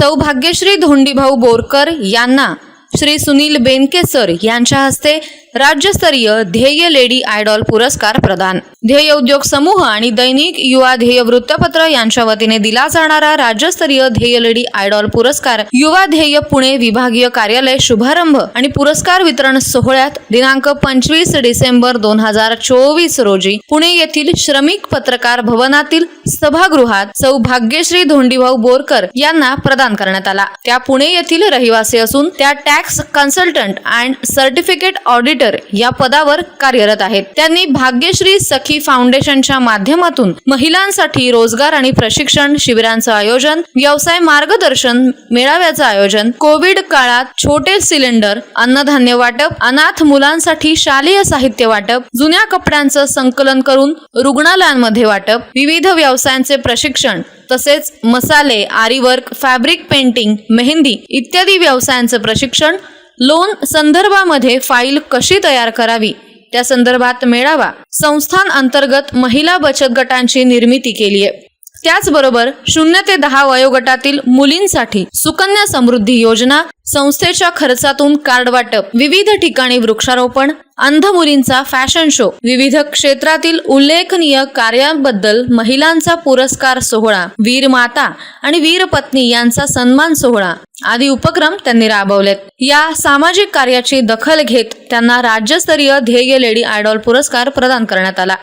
सौभाग्यश्री धोंडीभाऊ बोरकर यांना श्री सुनील बेनके सर यांच्या हस्ते राज्यस्तरीय ध्येय लेडी आयडॉल पुरस्कार प्रदान. ध्येय उद्योग समूह आणि दैनिक युवा ध्येय वृत्तपत्र यांच्या वतीने दिला जाणारा राज्यस्तरीय ध्येय लेडी आयडॉल पुरस्कार युवा ध्येय पुणे विभागीय कार्यालय शुभारंभ आणि पुरस्कार वितरण सोहळ्यात दिनांक पंचवीस डिसेंबर दोन हजार चोवीस रोजी पुणे येथील श्रमिक पत्रकार भवनातील सभागृहात सौभाग्यश्री धोंडीभाऊ बोरकर यांना प्रदान करण्यात आला. त्या पुणे येथील रहिवासी असून त्या tax consultant and certificate audit auditor या पदावर कार्यरत आहेत. त्यांनी भाग्यश्री सखी फाउंडेशनच्या माध्यमातून महिलांसाठी रोजगार आणि प्रशिक्षण शिबिरांचं आयोजन व्यवसाय मार्गदर्शन मेळाव्याचं आयोजन कोविड काळात छोटे सिलेंडर अन्नधान्य वाटप अनाथ मुलांसाठी शालेय साहित्य वाटप जुन्या कपड्यांचं संकलन करून रुग्णालयांमध्ये वाटप विविध व्यवसायांचे प्रशिक्षण तसेच मसाले आरीवर्क फॅब्रिक पेंटिंग मेहंदी इत्यादी व्यवसायांचं प्रशिक्षण लोन संदर्भामध्ये फाईल कशी तयार करावी? त्या संदर्भात मेळावा. संस्थान अंतर्गत महिला बचत गटांची निर्मिती केली आहे त्याचबरोबर शून्य ते दहा वयोगटातील मुलींसाठी सुकन्या समृद्धी योजना संस्थेच्या खर्चातून कार्ड वाटप विविध ठिकाणी वृक्षारोपण अंध मुलींचा फॅशन शो विविध क्षेत्रातील उल्लेखनीय कार्याबद्दल महिलांचा पुरस्कार सोहळा वीर माता आणि वीर पत्नी यांचा सन्मान सोहळा आदी उपक्रम त्यांनी राबवलेत. या सामाजिक कार्याची दखल घेत त्यांना राज्यस्तरीय ध्येय लेडी आयडॉल पुरस्कार प्रदान करण्यात आला.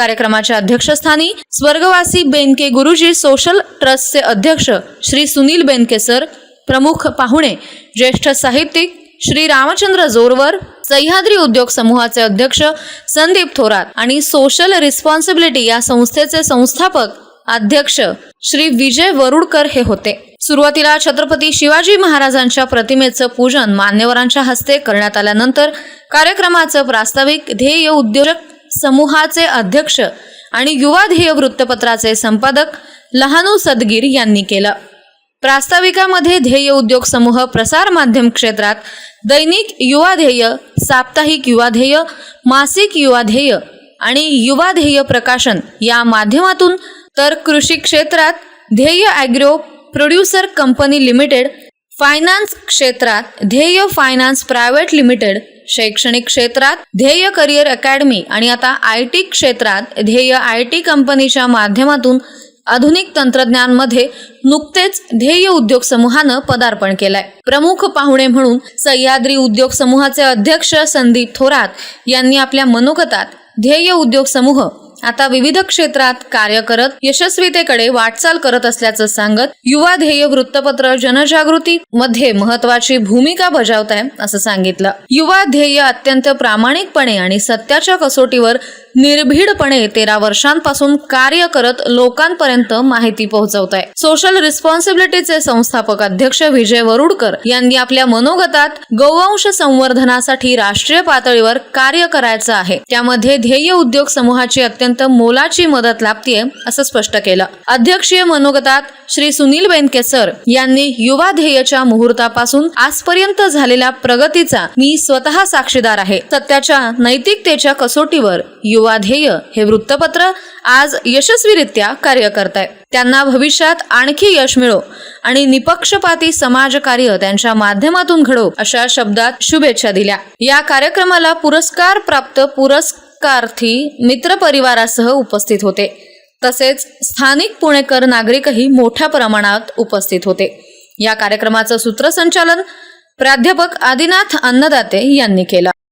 कार्यक्रमाच्या अध्यक्षस्थानी स्वर्गवासी बेनके गुरुजी सोशल ट्रस्टचे अध्यक्ष श्री सुनील बेनके सर प्रमुख पाहुणे ज्येष्ठ साहित्यिक श्री रामचंद्र जोरवर सह्याद्री उद्योग समूहाचे अध्यक्ष संदीप थोरात आणि सोशल रिस्पॉन्सिबिलिटी या संस्थेचे संस्थापक अध्यक्ष श्री विजय वरुडकर हे होते. सुरुवातीला छत्रपती शिवाजी महाराजांच्या प्रतिमेचं पूजन मान्यवरांच्या हस्ते करण्यात आल्यानंतर कार्यक्रमाचं प्रास्ताविक ध्येय उद्योजक समूहाचे अध्यक्ष आणि युवा ध्येय वृत्तपत्राचे संपादक लहानू सदगीर यांनी केलं. प्रास्ताविकामध्ये ध्येय उद्योग समूह प्रसार माध्यम क्षेत्रात दैनिक युवा ध्येय साप्ताहिक युवा ध्येय मासिक युवा ध्येय आणि युवा ध्येय प्रकाशन या माध्यमातून तर कृषी क्षेत्रात Dhyey Agro Producer Company Limited finance क्षेत्रात ध्येय फायनान्स प्रायव्हेट लिमिटेड शैक्षणिक क्षेत्रात ध्येय करिअर अकॅडमी आणि आता आय टी क्षेत्रात ध्येय आय टी कंपनीच्या माध्यमातून आधुनिक तंत्रज्ञानमध्ये नुकतेच ध्येय उद्योग समूहानं पदार्पण केलंय. प्रमुख पाहुणे म्हणून सह्याद्री उद्योग समूहाचे अध्यक्ष संदीप थोरात यांनी आपल्या मनोगतात ध्येय उद्योग समूह आता विविध क्षेत्रात कार्य करत यशस्वीतेकडे वाटचाल करत असल्याचं सांगत युवा ध्येय वृत्तपत्र जनजागृती मध्ये महत्वाची भूमिका बजावत आहे असं सांगितलं. युवा ध्येय अत्यंत प्रामाणिकपणे आणि सत्याच्या कसोटीवर निर्भीडपणे तेरा वर्षांपासून कार्य करत लोकांपर्यंत माहिती पोहोचवत आहे सोशल रिस्पॉन्सिबिलिटीचे संस्थापक अध्यक्ष विजय वरुडकर यांनी आपल्या मनोगतात गोवंश संवर्धनासाठी राष्ट्रीय पातळीवर कार्य करायचं आहे. त्यामध्ये ध्येय उद्योग समूहाची अत्यंत मोलाची मदत लाभतीये असं स्पष्ट केलं. अध्यक्षीय मनोगतात श्री सुनील बेनके सर यांनी युवा ध्येयच्या मुहूर्तापासून आजपर्यंत झालेल्या प्रगतीचा मी स्वतः साक्षीदार आहे. सत्याच्या नैतिकतेच्या कसोटीवर युवा ध्येय हे वृत्तपत्र आज यशस्वीरित्या कार्य करत आहे त्यांना भविष्यात आणखी यश मिळो आणि निपक्षपाती समाजकार्य त्यांच्या माध्यमातून घडो अशा शब्दात शुभेच्छा दिल्या. या कार्यक्रमाला पुरस्कार प्राप्त पुरस्कार्थी मित्रपरिवारासह उपस्थित होते. तसेच स्थानिक पुणेकर नागरिकही मोठ्या प्रमाणात उपस्थित होते. या कार्यक्रमाचं सूत्रसंचालन प्राध्यापक आदिनाथ अन्नदाते यांनी केलं.